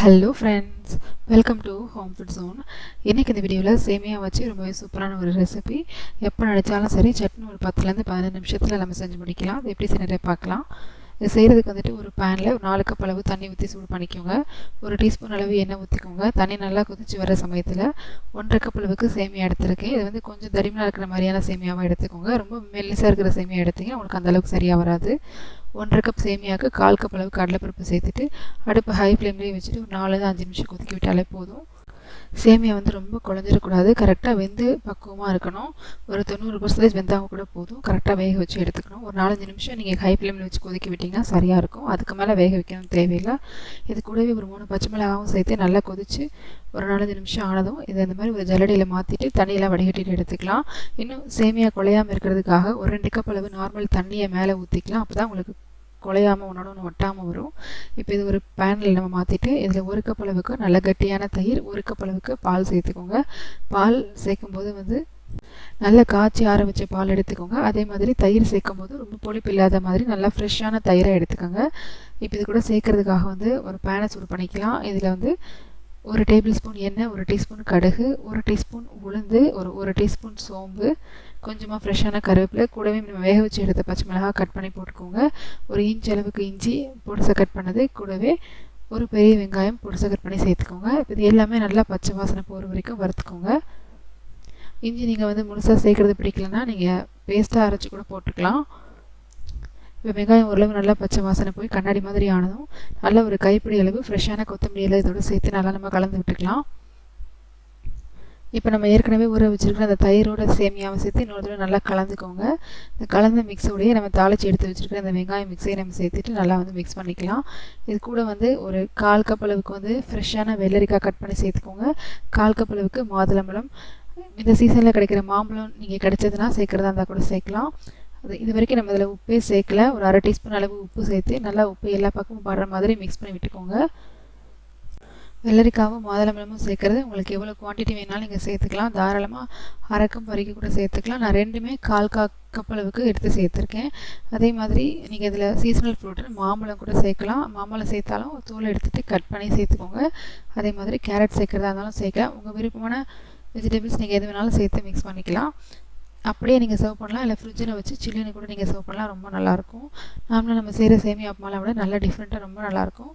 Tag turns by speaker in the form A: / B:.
A: Hello friends welcome to home food zone இன்றைக்கி இந்த வீடியோவில் சேமியா வச்சு ரொம்பவே சூப்பரான ஒரு ரெசிபி எப்போ நினச்சாலும் சரி சட்னி ஒரு பத்துலேருந்து பதினஞ்சு நிமிஷத்தில் நம்ம செஞ்சு முடிக்கலாம். அது எப்படி செய்யறதை பார்க்கலாம். இது செய்கிறதுக்கு வந்துட்டு ஒரு பேனில் ஒரு நாலு கப் அளவு தண்ணி ஊற்றி சூடு பண்ணிக்கோங்க. ஒரு டீஸ்பூன் அளவு எண்ணெய் ஊற்றிக்கோங்க தண்ணி நல்லா கொதிச்சு வர சமயத்தில் ஒன்றரை கப் அளவுக்கு சேமியா எடுத்திருக்கேன். இது வந்து கொஞ்சம் தடிமனாக இருக்கிற மாதிரியான சேமியாவாக எடுத்துக்கோங்க. ரொம்ப மெல்லிசாக இருக்கிற சேமியா எடுத்தீங்க உங்களுக்கு அந்தளவுக்கு சரியாக வராது. ஒன்றரை கப் சேமியாவுக்கு கால் கப் அளவு கடலைப்பருப்பு சேர்த்துட்டு அடுப்பு ஹை ஃப்ளேம்லேயே வச்சுட்டு ஒரு நாலு அஞ்சு நிமிஷம் கொதிக்க விட்டாலே போதும். சேமியா வந்து ரொம்ப குழஞ்சிடக்கூடாது. கரெக்டாக வெந்து பக்குவமாக இருக்கணும். ஒரு தொண்ணூறு பர்சன்டேஜ் வெந்தாங்க கூட போதும். கரெக்டாக வேக வச்சு எடுத்துக்கணும். ஒரு நாலஞ்சு நிமிஷம் நீங்கள் ஹை ஃப்ளேமில் வச்சு கொதிக்க விட்டிங்கன்னா சரியாக இருக்கும். அதுக்கு மேலே வேக வைக்கணும் தேவையில்லை. இது கூடவே ஒரு மூணு பச்சை மிளகாவும் சேர்த்து நல்லா கொதித்து ஒரு நாலஞ்சு நிமிஷம் ஆனதும் இதை இந்த மாதிரி ஒரு ஜல்லடியில் மாற்றிட்டு தண்ணியெல்லாம் வடிகட்டிட்டு எடுத்துக்கலாம். இன்னும் சேமியா குலையாமல் இருக்கிறதுக்காக ஒரு ரெண்டு கப் அளவு நார்மல் தண்ணியை மேலே ஊற்றிக்கலாம் அப்போ தான் உங்களுக்கு குலையாமல் ஒன்றோட ஒன்று ஒட்டாமல் வரும். இப்போ இது ஒரு பேனில் நம்ம மாற்றிட்டு இதில் ஒரு கப் அளவுக்கு நல்ல கட்டியான தயிர் ஒரு கப் அளவுக்கு பால் சேர்த்துக்கோங்க. பால் சேர்க்கும்போது வந்து நல்ல காய்ச்சி ஆற வச்ச பால் எடுத்துக்கோங்க. அதே மாதிரி தயிர் சேர்க்கும் போது ரொம்ப பொழிப்பு இல்லாத மாதிரி நல்லா ஃப்ரெஷ்ஷான தயிரை எடுத்துக்கோங்க. இப்போ இது கூட சேர்க்கறதுக்காக வந்து ஒரு பேனை சூடு பண்ணிக்கலாம். இதில் வந்து ஒரு டேபிள் ஸ்பூன் எண்ணெய் ஒரு டீஸ்பூன் கடுகு ஒரு டீஸ்பூன் உளுந்து ஒரு ஒரு டீஸ்பூன் சோம்பு கொஞ்சமாக ஃப்ரெஷ்ஷான கருவேப்பிலை கூடவே நம்ம வேக வச்சு எடுத்த பச்சை மிளகா கட் பண்ணி போட்டுக்கோங்க. ஒரு இன்ச் அளவுக்கு இஞ்சி பொடிசை கட் பண்ணது. கூடவே ஒரு பெரிய வெங்காயம் பொடிசை கட் பண்ணி சேர்த்துக்கோங்க. இப்போ இது எல்லாமே நல்லா பச்சை வாசனை போகிற வரைக்கும் வறுத்துக்கோங்க. இஞ்சி நீங்கள் வந்து முழுசாக சேர்க்குறது பிடிக்கலன்னா நீங்கள் பேஸ்ட்டாக அரைச்சி கூட போட்டுக்கலாம். இப்போ வெங்காயம் ஓரளவு நல்லா பச்சை வாசனை போய் கண்ணாடி மாதிரி ஆனதும் நல்ல ஒரு கைப்பிடி அளவு ஃப்ரெஷ்ஷான கொத்தமல்லி எல்லாம் இதோட சேர்த்து நல்லா நம்ம கலந்து விட்டுக்கலாம். இப்போ நம்ம ஏற்கனவே ஊற வச்சுருக்கிற அந்த தயிரோட சேமியாவை சேர்த்து இன்னொரு தடவை நல்லா கலந்துக்கோங்க. இந்த கலந்த மிக்ஸோடையே நம்ம தாளித்து எடுத்து வச்சுருக்கிற அந்த வெங்காயம் மிக்ஸையை நம்ம சேர்த்துட்டு நல்லா வந்து மிக்ஸ் பண்ணிக்கலாம். இது கூட வந்து ஒரு கால் கப் அளவுக்கு வந்து ஃப்ரெஷ்ஷான வெள்ளரிக்காய் கட் பண்ணி சேர்த்துக்கோங்க. கால் கப் அளவுக்கு மாதுளம்பழம் இந்த சீசனில் கிடைக்கிற மாம்பழம் நீங்கள் கிடைச்சதுன்னா சேர்க்குறதா இருந்தால் கூட சேர்க்கலாம். அது இது வரைக்கும் நம்ம இதில் உப்பே சேர்க்கல. ஒரு அரை டீஸ்பூன் அளவு உப்பு சேர்த்து நல்லா உப்பு எல்லா பக்கமும் படுற மாதிரி மிக்ஸ் பண்ணி விட்டுக்கோங்க. வெள்ளரிக்காவும் மாதுளம்பழமும் சேர்க்குறது. உங்களுக்கு எவ்வளோ குவான்டிட்டி வேணாலும் நீங்கள் சேர்த்துக்கலாம். தாராளமாக அரைக்கும் பறிக்க கூட சேர்த்துக்கலாம். நான் ரெண்டுமே கால் கா கப் அளவுக்கு எடுத்து சேர்த்துருக்கேன். அதே மாதிரி நீங்கள் இதில் சீசனல் ஃப்ரூட்டு மாம்பழம் கூட சேர்க்கலாம். மாம்பழம் சேர்த்தாலும் தூளை எடுத்துகிட்டு கட் பண்ணி சேர்த்துக்கோங்க. அதே மாதிரி கேரட் சேர்க்குறதா இருந்தாலும் சேர்க்கலாம். உங்கள் விருப்பமான வெஜிடபிள்ஸ் நீங்கள் எது வேணாலும் சேர்த்து மிக்ஸ் பண்ணிக்கலாம். அப்படியே நீங்கள் சர்வ் பண்ணலாம். இல்லை ஃப்ரிட்ஜில் வச்சு சில்லுன்னு கூட நீங்கள் சர்வ் பண்ணலாம். ரொம்ப நல்லாயிருக்கும் நாமளும் நம்ம செய்கிற சேமியா உப்புமாலாம் விட நல்லா டிஃப்ரெண்ட்டாக ரொம்ப நல்லாயிருக்கும்